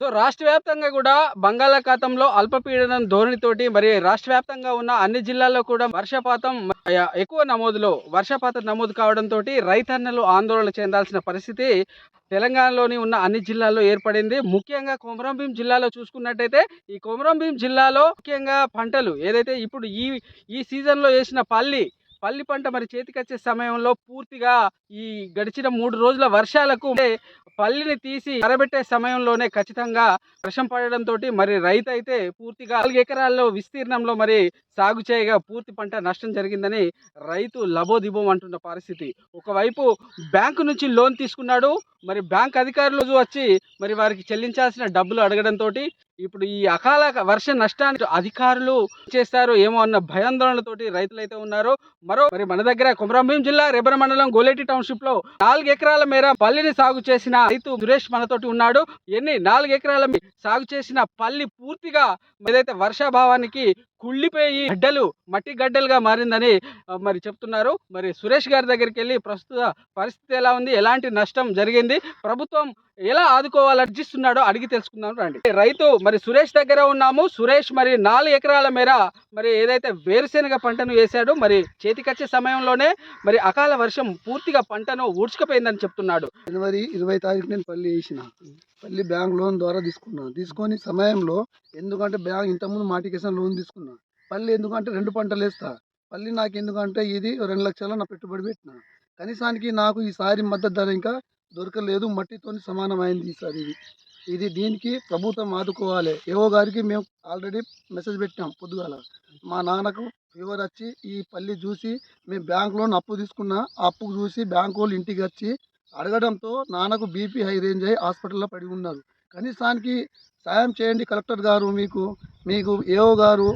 So రాష్ట్ర వ్యాప్తంగా కూడా బంగాళాఖాతంలో అల్పపీడనం ధోరణితోటి మరి రాష్ట్ర వ్యాప్తంగా ఉన్న అన్ని జిల్లాల్లో కూడా వర్షపాతం ఎక్కువ నమోదులో వర్షపాతం నమోదు కావడంతో రైతన్నలు ఆందోళన చెందాల్సిన పరిస్థితి తెలంగాణలోని ఉన్న అన్ని జిల్లాల్లో ఏర్పడింది. ముఖ్యంగా కొమరంభీం జిల్లాలో చూసుకున్నట్టయితే ఈ కొమరంభీం జిల్లాలో ముఖ్యంగా పంటలు ఏదైతే ఇప్పుడు ఈ ఈ సీజన్లో వేసిన పల్లి పల్లి పంట మరి చేతికొచ్చే సమయంలో పూర్తిగా ఈ గడిచిన మూడు రోజుల వర్షాలకు పల్లిని తీసి అరబెట్టే సమయంలోనే ఖచ్చితంగా వర్షం పడడంతో మరి రైతు అయితే పూర్తిగా నాలుగు ఎకరాల్లో విస్తీర్ణంలో మరి సాగు చేయగా పూర్తి పంట నష్టం జరిగిందని రైతు లబోదిబోం అంటున్న పరిస్థితి. ఒకవైపు బ్యాంకు నుంచి లోన్ తీసుకున్నాడు మరి బ్యాంక్ అధికారులు వచ్చి మరి వారికి చెల్లించాల్సిన డబ్బులు అడగడంతో ఇప్పుడు ఈ అకాల వర్ష నష్టాన్ని అధికారులు చేస్తారు ఏమో అన్న భయాందోళనతోటి రైతులు అయితే ఉన్నారు మరో మరి మన దగ్గర కుమరంభీం జిల్లా రెబర మండలం గోలేటి టౌన్షిప్లో నాలుగు ఎకరాల మేర పల్లిని సాగు చేసిన రైతు సురేష్ మనతోటి ఉన్నాడు. ఎన్ని? నాలుగు ఎకరాల సాగు చేసిన పల్లి పూర్తిగా ఏదైతే వర్షాభావానికి కుళ్ళిపోయి గడ్డలు మట్టి గడ్డలుగా మారిందని మరి చెప్తున్నారు. మరి సురేష్ గారి దగ్గరికి వెళ్ళి ప్రస్తుత పరిస్థితి ఎలా ఉంది? ఎలాంటి నష్టం జరిగింది? ప్రభుత్వం ఎలా ఆదుకోవాలని అర్జిస్తున్నాడో అడిగి తెలుసుకుందాం రండి. రైతు మరి సురేష్ దగ్గర ఉన్నాము. సురేష్ మరి నాలుగు ఎకరాల మేర మరి ఏదైతే వేరుశెనగ పంటను వేశాడు మరి చేతికొచ్చే సమయంలోనే మరి అకాల వర్షం పూర్తిగా పంటను ఊడ్చుకుపోయిందని చెప్తున్నాడు. జనవరి ఇరవై తారీఖు నేను పల్లి వేసిన. పల్లి బ్యాంక్ లోన్ ద్వారా తీసుకున్నాను తీసుకొని సమయంలో ఎందుకంటే బ్యాంక్ ఇంతకుముందు మాటికేషన్ లోన్ తీసుకున్నా. పల్లి ఎందుకంటే రెండు పంటలు వేస్తా. పల్లి నాకు ఎందుకంటే ఇది రెండు లక్షల నా పెట్టుబడి పెట్టిన. కనీసానికి నాకు ఈసారి మద్దతు ధర ఇంకా దొరకలేదు. మట్టితో సమానమైంది ఈసారి ఇది. ఇది దీనికి ప్రభుత్వం ఆదుకోవాలి. ఏవో గారికి మేము ఆల్రెడీ మెసేజ్ పెట్టాం పొద్దుగాల. మా నాన్నకు ఫీవర్ వచ్చి ఈ పల్లి చూసి మేము బ్యాంక్ లోన్ అప్పు తీసుకున్నా అప్పు చూసి బ్యాంక్ వాళ్ళు ఇంటికి వచ్చి అడగడంతో నాన్నకు బీపీ హై రేంజ్ అయ్యి హాస్పిటల్లో పడి ఉన్నారు. కనీసానికి సాయం చేయండి కలెక్టర్ గారు మీకు. మీకు ఏఓ గారు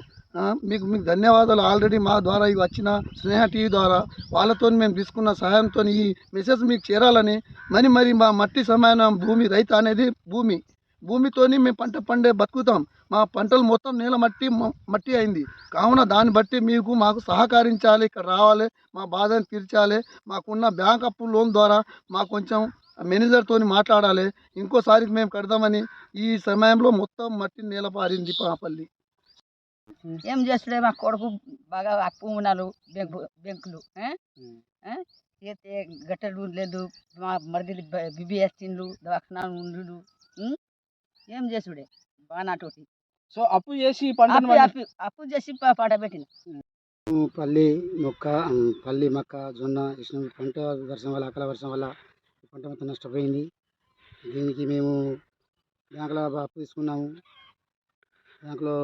మీకు మీకు ధన్యవాదాలు. ఆల్రెడీ మా ద్వారా ఇవి వచ్చిన స్నేహ టీవీ ద్వారా వాళ్ళతో మేము తీసుకున్న సహాయంతో ఈ మెసేజ్ మీకు చేరాలని మరి మరి మా మట్టి సమాన భూమి రైతు అనేది భూమి. భూమితోని మేము పంట పండే బతుకుతాం. మా పంటలు మొత్తం నేల మట్టి మట్టి అయింది. కావున దాన్ని బట్టి మీకు మాకు సహకరించాలి ఇక్కడ రావాలి మా బాధను తీర్చాలి మాకున్న బ్యాంక్ అప్పు లోన్ ద్వారా మాకు కొంచెం మేనేజర్తో మాట్లాడాలి. ఇంకోసారికి మేము కడదామని ఈ సమయంలో మొత్తం మట్టి నేల పారింది పాపల్లి ఏం చేస్తుడే? మా కొడుకు బాగా అప్పు ఉన్నారు బ్యాంకు బ్యాంకులు? అయితే గట్టలు లేదు మా మరిది బిబిఎస్ తిండ్లు దవాఖానా ఉండు? ఏం చేసుడే? బానాటోటి సో అప్పు చేసి అప్పు చేసి పాట పెట్టిన పల్లి మొక్క పల్లి మొక్క జొన్న వేసినాం పంట వర్షం వల్ల అకాల వర్షం వల్ల పంట మొత్తం నష్టపోయింది. దీనికి మేము బ్యాంకులో అప్పు తీసుకున్నాము. బ్యాంకులో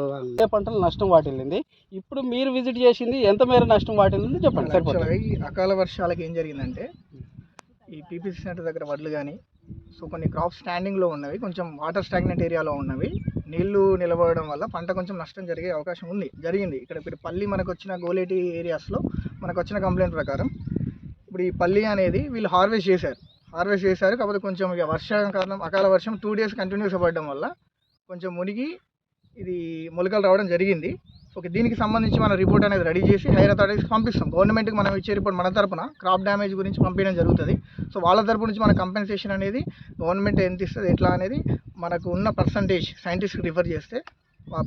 ఏ పంటలు నష్టం వాటిల్లింది? ఇప్పుడు మీరు విజిట్ చేసింది ఎంత మేర నష్టం వాటిల్లింది చెప్పండి సరిపోతుంది. అకాల వర్షాలకి ఏం జరిగిందంటే ఈ పీపీసీ సెంటర్ దగ్గర వడ్లు కానీ సో కొన్ని క్రాప్స్ స్టాండింగ్లో ఉన్నవి కొంచెం వాటర్ స్టాగ్నెంట్ ఏరియాలో ఉన్నవి నీళ్ళు నిలబడడం వల్ల పంట కొంచెం నష్టం జరిగే అవకాశం ఉంది జరిగింది. ఇక్కడ ఇప్పుడు పల్లి మనకు వచ్చిన గోలేటి ఏరియాస్లో మనకు వచ్చిన కంప్లైంట్ ప్రకారం ఇప్పుడు ఈ పల్లి అనేది వీళ్ళు హార్వెస్ట్ చేశారు. హార్వెస్ట్ చేశారు కాకపోతే కొంచెం ఇక వర్షం కారణం అకాల వర్షం టూ డేస్ కంటిన్యూస్గా పడడం వల్ల కొంచెం మునిగి ఇది మొలకలు రావడం జరిగింది. ఓకే దీనికి సంబంధించి మన రిపోర్ట్ అనేది రెడీ చేసి హైర్ అథారిటీస్కి పంపిస్తాం. గవర్నమెంట్కి మనం ఇచ్చే రిపోర్ట్ మన తరపున క్రాప్ డ్యామేజ్ గురించి పంపించడం జరుగుతుంది. సో వాళ్ళ తరపు నుంచి మన కంపెన్సేషన్ అనేది గవర్నమెంట్ ఎంత ఇస్తుంది ఎట్లా అనేది మనకు ఉన్న పర్సంటేజ్ సైంటిస్ట్కి రిఫర్ చేస్తే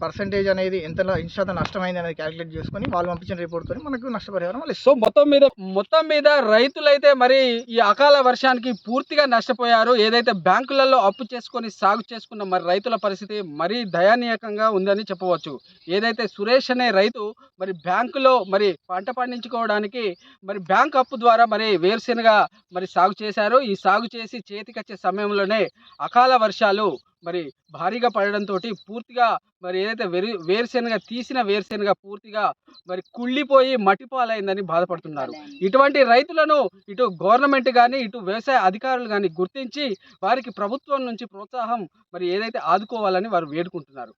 పర్సంటేజ్ అనేది ఎంత ఎంత శాతం నష్టమైంది అనేది క్యాలిక్యులేట్ చేసుకొని వాళ్ళు పంపించిన రిపోర్ట్తో మనకు నష్టపరిహారం వాళ్ళు సో మొత్తం మీద మొత్తం మీద రైతులైతే మరి ఈ అకాల వర్షానికి పూర్తిగా నష్టపోయారు. ఏదైతే బ్యాంకులలో అప్పు చేసుకొని సాగు చేసుకున్న మరి రైతుల పరిస్థితి మరీ దయానీయకంగా ఉందని చెప్పవచ్చు. ఏదైతే సురేష్ అనే రైతు మరి బ్యాంకులో మరి పంట పండించుకోవడానికి మరి బ్యాంక్ అప్పు ద్వారా మరి వేరుశెనగ మరి సాగు చేశారు. ఈ సాగు చేసి చేతికొచ్చే సమయంలోనే అకాల వర్షాలు మరి భారీగా పడడంతో పూర్తిగా మరి ఏదైతే వేరు వేరుశెనగ తీసిన వేరుశెనగ పూర్తిగా మరి కుళ్ళిపోయి మట్టిపాలైందని బాధపడుతున్నారు. ఇటువంటి రైతులను ఇటు గవర్నమెంట్ కానీ ఇటు వ్యవసాయ అధికారులు కానీ గుర్తించి వారికి ప్రభుత్వం నుంచి ప్రోత్సాహం మరి ఏదైతే ఆదుకోవాలని వారు వేడుకుంటున్నారు.